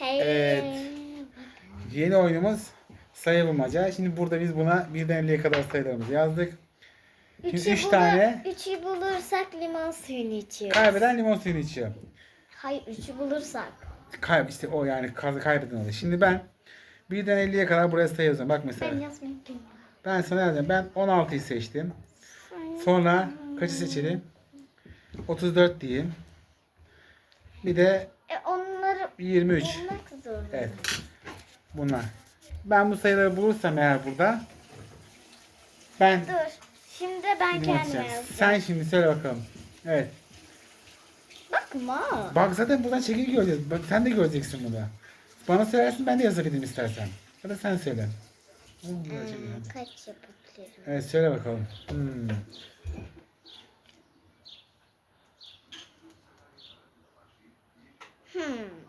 Evet. Yeni oyunumuz sayı bulmaca. Şimdi burada biz buna birden 50'ye kadar sayılarımızı yazdık. Şimdi Üçü üç bulur- tane- Üçü bulursak limon suyunu içiyoruz. Kaybeden limon suyunu içiyor. Hayır üçü bulursak. Kayb işte o yani kaz- kaybeden oluyor. Şimdi ben birden 50'ye kadar buraya sayı yazıyorum. Bak mesela. Ben yazmayayım ki. Ben sana yazacağım. Ben 16'yı seçtim. Sonra kaçı seçelim? 34 diyeyim. Bir de E onları 23. bulmak zorunda. Evet. Bunlar. Ben bu sayıları bulursam eğer burada ben Dur. Şimdi ben içeceğim. yazacağım. Sen şimdi söyle bakalım. Evet. Bakma. Bak zaten buradan çekil göreceğiz. Bak sen de göreceksin bunu. Bana söylersin ben de yazabilirim istersen. Ya da sen söyle. Hmm, kaç yapabilirim? Evet söyle bakalım. Hmm. Hmm.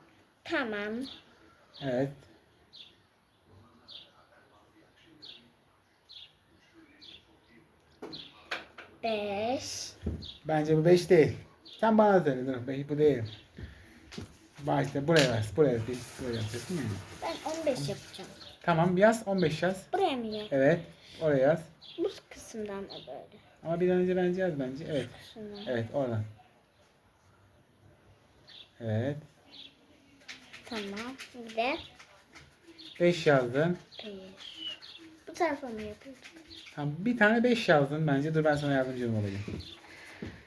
Tamam. Evet. Beş. Bence bu 5 değil. Sen bana söyle. Dur, beş- bu değil. Bak işte buraya yaz. Buraya yaz. Buraya yazacaksın ya. Ben on beş yapacağım. Tamam yaz. 15 yaz. Buraya mı yap? Evet. Oraya yaz. Bu kısımdan mı böyle? Ama bir an önce bence yaz bence. Evet. Evet oradan. Evet. Tamam. Bir de 5 yazdın. bir. Bu tarafa mı yapıyorduk? Tamam bir tane 5 yazdın bence. Dur ben sana yardımcı olayım.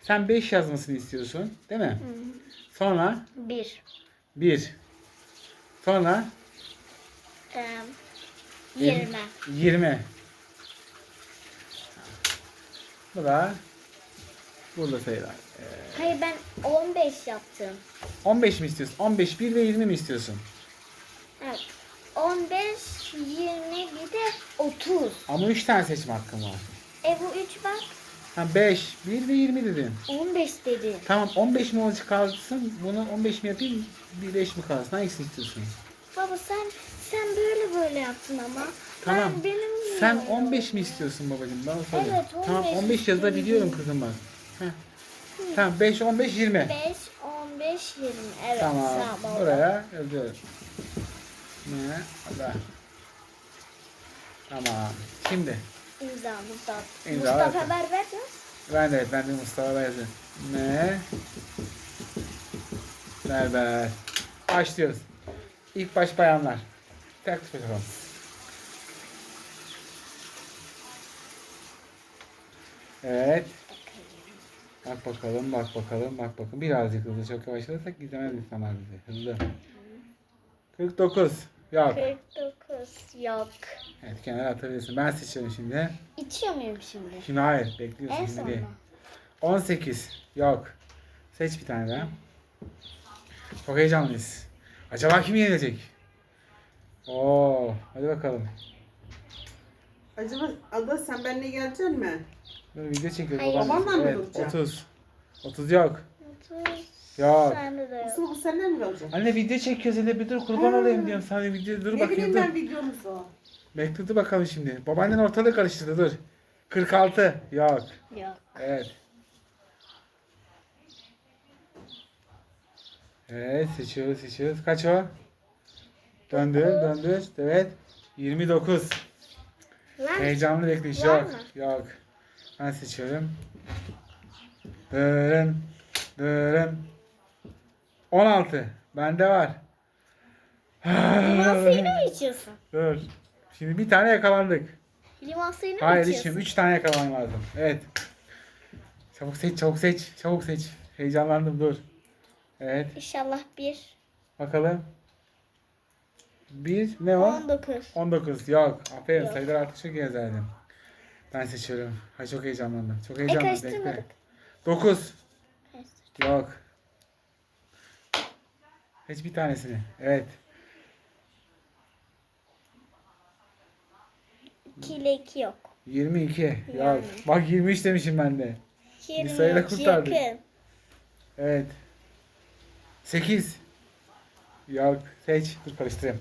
Sen 5 yazmasını istiyorsun. Değil mi? Sonra Bir. 1. Sonra Ee, yirmi. 20. Bu da burada sayılar. Ee, Hayır ben on beş yaptım. 15 mi istiyorsun? 15, 1 ve 20 mi istiyorsun? Evet. 15, 20 bir de 30. Ama 3 tane seçme hakkın var. E bu 3 bak. Ha 5, 1 ve 20 dedin. 15 dedi. Tamam 15 mi olacak kalsın? Bunu 15 mi yapayım? Bir 5 mi kalsın? Hangisini istiyorsun? Baba sen sen böyle böyle yaptın ama. Tamam. Ben, benim Sen 15 mi istiyorsun babacığım? Bana söyle. Evet, 15 Tamam 15 yazabiliyorum kızım bak. Heh. Tamam 5, 15, 20. 5, 15, 20. Evet. Tamam. Sağ ol. Buraya yazıyorum. Ne? Allah. Tamam. Şimdi İmza Mustafa. İmza, Mustafa evet. ver ya. ben de ben de Mustafa yazıyorum. Ne? Berber. Başlıyoruz. İlk baş bayanlar. Taktik bakalım. Evet. Bak bakalım, bak bakalım, bak bakalım. Birazcık hızlı, çok yavaşlarsak gizlemez insanlar bizi. Hızlı. 49. Yok. 49 yok. Evet, kenara atabilirsin. Ben seçiyorum şimdi. İçiyor muyum şimdi? Şimdi hayır, bekliyorsun En şimdi son mu? 18. Yok. Seç bir tane daha. Çok heyecanlıyız. Acaba kim yenecek? Oo, hadi bakalım. Acaba Ada sen benimle geleceksin mi? Dur video çekiyor Hayır. babam. Babanla mı Evet, duracaksın? 30. 30 yok. 30. Yok. Sende de yok. Asıl bu seninle mi kalacak? Anne video çekiyoruz hele bir dur kurban Ha. olayım diyorum sana video dur Ne bakayım bileyim dur. ben videomuzu. Bekle dur bakalım şimdi. Babaannen ortalığı karıştırdı dur. 46 yok. Yok. Evet. Evet seçiyoruz seçiyoruz. Kaç o? Döndür döndür. Evet. 29. Lan Heyecanlı bekleyiş Var yok. mı? Yok. Ben seçiyorum. Dırın. Dırın. 16. Bende var. limon suyunu mu içiyorsun? Dur. Şimdi bir tane yakalandık. Limon suyunu mu Hayır içiyorsun? içmiyorum. 3 tane yakalamam lazım. Evet. Çabuk seç, çabuk seç, çabuk seç. Heyecanlandım dur. Evet. İnşallah bir. Bakalım. Bir ne o? 19. 19. Yok. Aferin Yok. sayılar çok yazardım. Ben seçiyorum. Hay çok heyecanlandım. Çok E heyecanlandım. karıştırmadık. 9. Yok. Hiçbir tanesini. Evet. 2 ile 2 yok. 22. Yok. Yani. Bak 23 demişim ben de. 22 sayıyla kurtardık. yakın. Evet. 8. Yok. Seç. Dur karıştırayım.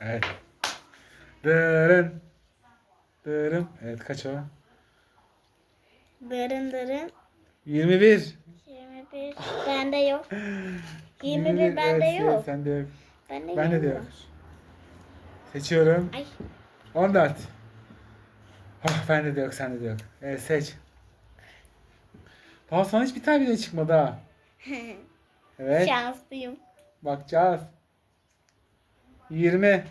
Evet. Dırın. Dırın. Evet kaç o? Dırın dırın. 21. 21. Bende yok. 21 bende evet, yok. Sende yok. Bende, Bende de yok. var. Seçiyorum. Ay. 14. Ah bende de yok sende de yok. Evet seç. Daha sana hiç bir tane bile çıkmadı ha. Evet. Şanslıyım. Bakacağız. 20.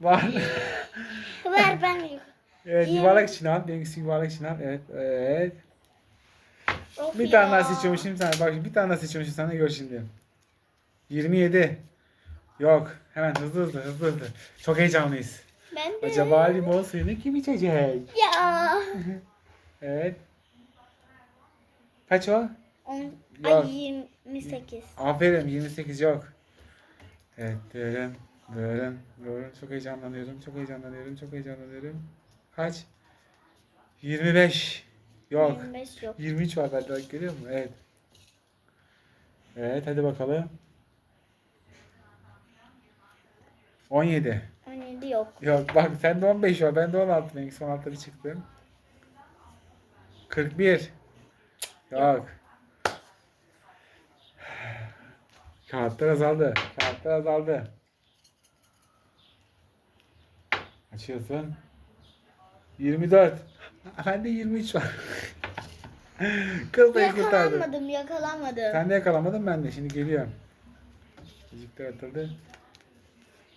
Var. Ver ben yok. Evet yuvarlak için al. Benimkisi yuvarlak için al. Evet. Evet. Of Bir tane daha ya. seçiyormuşum sana. Bak şimdi bir tane daha seçiyormuşum sana gör şimdi. 27. Yok. Hemen hızlı hızlı hızlı hızlı. Çok heyecanlıyız. Ben de. Acaba limon suyunu kim içecek? Ya. Evet. Kaç o? On, Yok. ay 28. Aferin 28 yok. Evet diyorum. Diyorum. Diyorum. Çok heyecanlanıyorum. Çok heyecanlanıyorum. Çok heyecanlanıyorum. Kaç? 25. Yok. 25 yok. 23 var bende bak görüyor musun? Evet. Evet hadi bakalım. 17. 17 yok. Yok bak sende 15 var. Bende 16. Benimki son altları çıktı. 41. Yok. Kağıtlar azaldı. Kağıtlar azaldı. Açıyorsun. 24. Bende 23 var. Kıl payı kurtardı. Yakalanmadım, yakalanmadım. Sen de yakalamadın ben de. Şimdi geliyorum. Müzikler atıldı.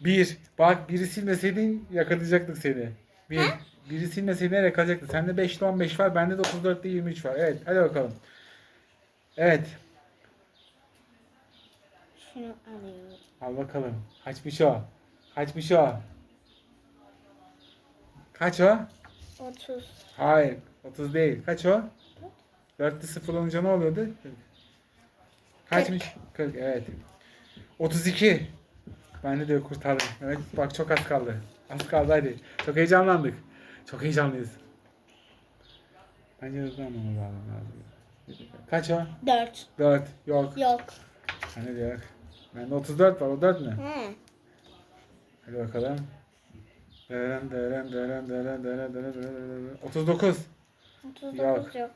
Bir. Bak biri silmeseydin yakalayacaktık seni. Bir. Biri silmeseydin yakalayacaktık. Sende 5'te 15 var. Bende de 34'te 23 var. Evet. Hadi bakalım. Evet. Şunu alıyorum. Al bakalım. Kaçmış o? Kaçmış o? Kaç o? 30. Hayır. 30 değil. Kaç o? 4'te 0 olunca ne oluyordu? 40. Kaçmış? 40. Evet. 32. Ben de kurtardım. Evet bak çok az kaldı. Az kaldı hadi. Çok heyecanlandık. Çok heyecanlıyız. Bence hızlı almamız lazım. Kaç o? 4. 4. Yok. Yok. Hani diyor. Bende 34 var. O 4 mü? He. Hadi bakalım. Deren deren deren deren deren deren deren 39. 39 Yok. yok.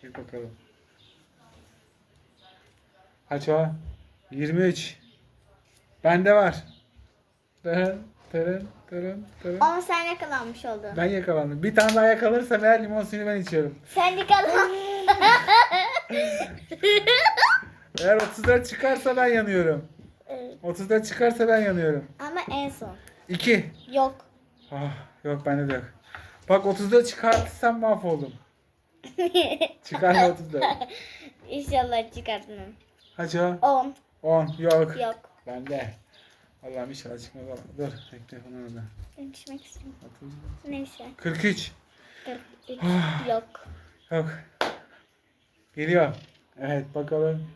Çek bakalım. Kaç o? 23. Bende var. Deren deren deren deren. Ama sen yakalanmış oldun. Ben yakalandım. Bir tane daha yakalanırsam eğer limon suyunu ben içiyorum. Sen yakalan. Eğer 34 çıkarsa ben yanıyorum. Evet. 34 çıkarsa ben yanıyorum. Ama en son. 2. Yok. Ah, yok bende de yok. Bak 34 çıkartırsam mahvoldum. Çıkarma 34. İnşallah çıkartmam. Kaç o? 10. 10. Yok. Yok. Bende. Allah'ım inşallah çıkmaz. Dur. Bekle bunu orada. Ben düşmek istiyorum. 30. Neyse. 43. 43. Ah. yok. Yok. Geliyor. Evet bakalım.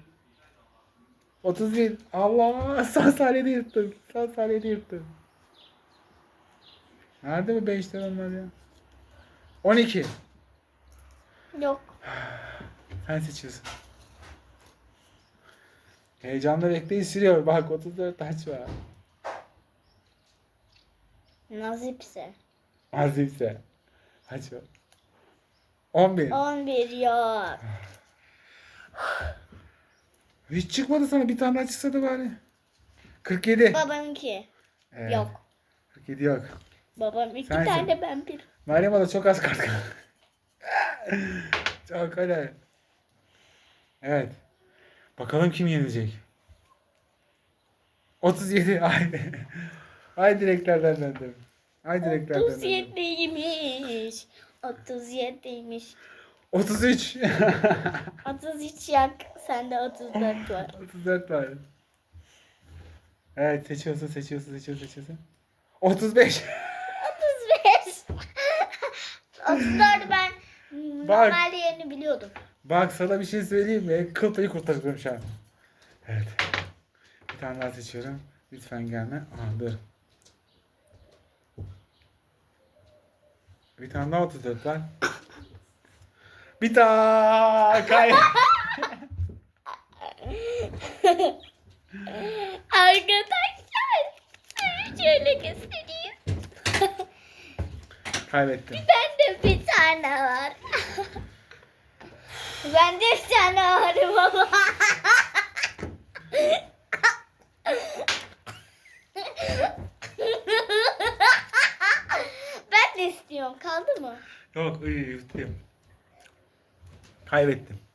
31. Allah son saniyede yırttım. Son saniyede yırttım. Nerede bu 5 onlar ya? 12. Yok. Sen seçiyorsun. Heyecanla bekleyin sürüyor. Bak 34 taç var. Nazipse. Azimse. Kaç var? 11. 11 yok. Hiç çıkmadı sana. Bir tane daha çıksa da bari. 47. Babamınki. Evet. Yok. 47 yok. Babam iki Sensin. tane ben bir. Meryem Ada çok az kart kaldı. çok hadi. Evet. Bakalım kim yenecek. 37. Ay. Ay direklerden döndüm. Ay direklerden döndüm. 37'ymiş. 37'ymiş. 33. 33 yok. Sende 34 var. 34 var. Evet seçiyorsun seçiyorsun seçiyorsun seçiyorsun. 35. 35. 34 ben normalde yerini biliyordum. Bak sana bir şey söyleyeyim mi? Kıl payı kurtarıyorum şu an. Evet. Bir tane daha seçiyorum. Lütfen gelme. Aha dur. Bir tane daha 34 var. Bir daha kay. Arkadaşlar şöyle göstereyim. Kaybettim. Bende bir tane var. Bende bir tane var baba. ben de istiyorum. Kaldı mı? Yok, iyi, bitti. Kaybettim.